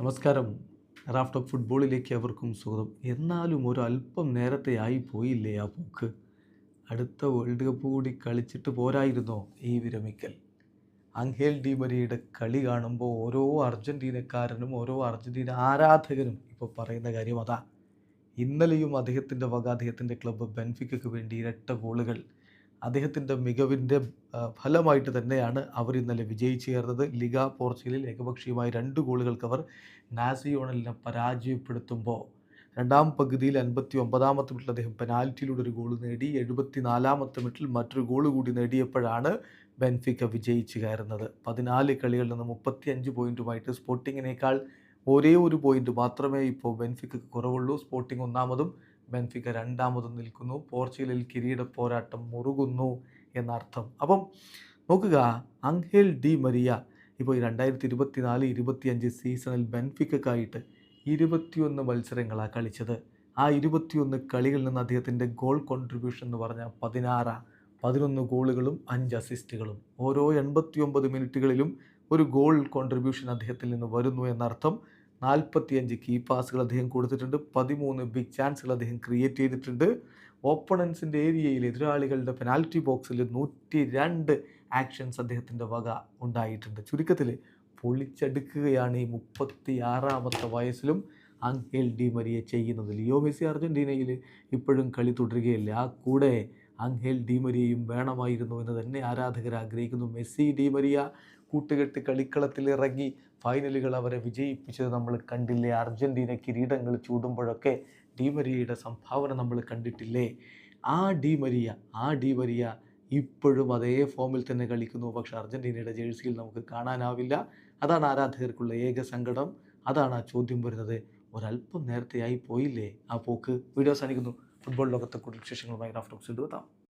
നമസ്കാരം. Raft of ഫുട്ബോളിലേക്ക് അവർക്കും സ്വാഗതം. എന്നാലും ഒരു അല്പം നേരത്തെ ആയി പോയില്ലേ ആ പോക്ക്? അടുത്ത വേൾഡ് കപ്പ് കൂടി കളിച്ചിട്ട് പോരായിരുന്നോ ഈ വിരമിക്കൽ? അങ്കേൽ ഡി മരിയുടെ കളി കാണുമ്പോൾ ഓരോ അർജന്റീനക്കാരനും ഓരോ അർജന്റീന ആരാധകനും ഇപ്പോൾ പറയുന്ന കാര്യം അതാ. ഇന്നലെയും അദ്ദേഹത്തിന്റെ വക അദ്ദേഹത്തിന്റെ ക്ലബ്ബ് ബെൻഫിക്കയ്ക്ക് വേണ്ടി ഇരട്ട ഗോളുകൾ അദ്ദേഹത്തിന്റെ മികവിന്റെ ഫലമായിട്ട് തന്നെയാണ് അവർ ഇന്നലെ വിജയിച്ചു ചേർന്നത്. ലിഗ പോർച്ചുഗലിൽ ഏകപക്ഷീയമായ രണ്ട് ഗോളുകൾക്ക് അവർ നാസിയോണലിനെ പരാജയപ്പെടുത്തുമ്പോൾ രണ്ടാം പകുതിയിൽ അൻപത്തി ഒമ്പതാമത്തെ മിനിറ്റിൽ അദ്ദേഹം പെനാൽറ്റിയിലൂടെ ഒരു ഗോൾ നേടി. എഴുപത്തി നാലാമത്തെ മിനിറ്റിൽ മറ്റൊരു ഗോൾ കൂടി നേടിയപ്പോഴാണ് ബെൻഫിക്ക വിജയിച്ചു കയറുന്നത്. പതിനാല് കളികളിൽ നിന്ന് മുപ്പത്തി അഞ്ച് പോയിന്റുമായിട്ട് സ്പോർട്ടിങ്ങിനേക്കാൾ ഒരേ ഒരു പോയിന്റ് മാത്രമേ ഇപ്പോൾ ബെൻഫിക്കക്ക് കുറവുള്ളൂ. സ്പോർട്ടിംഗ് ഒന്നാമതും ബെൻഫിക്ക രണ്ടാമതും നിൽക്കുന്നു. പോർച്ചുഗലിൽ കിരീട പോരാട്ടം മുറുകുന്നു എന്നർത്ഥം. അപ്പം നോക്കുക അങ്കേൽ ഡി മരിയ ഇപ്പോൾ ഈ രണ്ടായിരത്തി ഇരുപത്തി നാല് ഇരുപത്തിയഞ്ച് സീസണിൽ ബെൻഫിക്കക്കായിട്ട് ഇരുപത്തിയൊന്ന് മത്സരങ്ങളാണ് കളിച്ചത്. ആ ഇരുപത്തിയൊന്ന് കളികളിൽ നിന്ന് അദ്ദേഹത്തിന്റെ ഗോൾ കോൺട്രിബ്യൂഷൻ എന്ന് പറഞ്ഞാൽ പതിനാറ്. പതിനൊന്ന് ഗോളുകളും അഞ്ച് അസിസ്റ്റുകളും. ഓരോ എൺപത്തിയൊമ്പത് മിനിറ്റുകളിലും ഒരു ഗോൾ കോൺട്രിബ്യൂഷൻ അദ്ദേഹത്തിൽ നിന്ന് വരുന്നു എന്നർത്ഥം. നാൽപ്പത്തിയഞ്ച് കീ പാസുകൾ അദ്ദേഹം കൊടുത്തിട്ടുണ്ട്. പതിമൂന്ന് ബിഗ് ചാൻസുകൾ അദ്ദേഹം ക്രിയേറ്റ് ചെയ്തിട്ടുണ്ട്. ഓപ്പണൻസിന്റെ ഏരിയയിൽ എതിരാളികളുടെ പെനാൽറ്റി ബോക്സിൽ നൂറ്റി രണ്ട് ആക്ഷൻസ് അദ്ദേഹത്തിന്റെ വക ഉണ്ടായിട്ടുണ്ട്. ചുരുക്കത്തിൽ പൊളിച്ചെടുക്കുകയാണ് ഈ മുപ്പത്തി ആറാമത്തെ വയസ്സിലും അങ്കേൽ ഡി മരിയെ ചെയ്യുന്നത്. ലിയോ മെസ്സി അർജന്റീനയിൽ ഇപ്പോഴും കളി തുടരുകയില്ല? ആ കൂടെ അങ്കേൽ ഡി മരിയയും വേണമായിരുന്നു എന്ന് തന്നെ ആരാധകർ ആഗ്രഹിക്കുന്നു. മെസ്സി ഡി മരിയ കൂട്ടുകെട്ട് കളിക്കളത്തിൽ ഇറങ്ങി ഫൈനലുകൾ അവരെ വിജയിപ്പിച്ചത് നമ്മൾ കണ്ടില്ലേ? അർജന്റീന കിരീടങ്ങൾ ചൂടുമ്പോഴൊക്കെ ഡിമരിയയുടെ സംഭാവന നമ്മൾ കണ്ടിട്ടില്ലേ? ആ ഡിമരിയ ആ ഡിമരിയ ഇപ്പോഴും അതേ ഫോമിൽ തന്നെ കളിക്കുന്നു. പക്ഷേ അർജന്റീനയുടെ ജേഴ്സിയിൽ നമുക്ക് കാണാനാവില്ല. അതാണ് ആരാധകർക്കുള്ള ഏക സങ്കടം. അതാണ് ആ ചോദ്യം വരുന്നത്. ഒരല്പം നേരത്തെയായി പോയില്ലേ ആ പോക്ക്? വീഡിയോ സാധിക്കുന്നു ഫുട്ബോൾ ലോകത്തെ കൂടുതൽ വിശേഷങ്ങളുമായി റാഫ്റ്റോക്സ് എത്താം.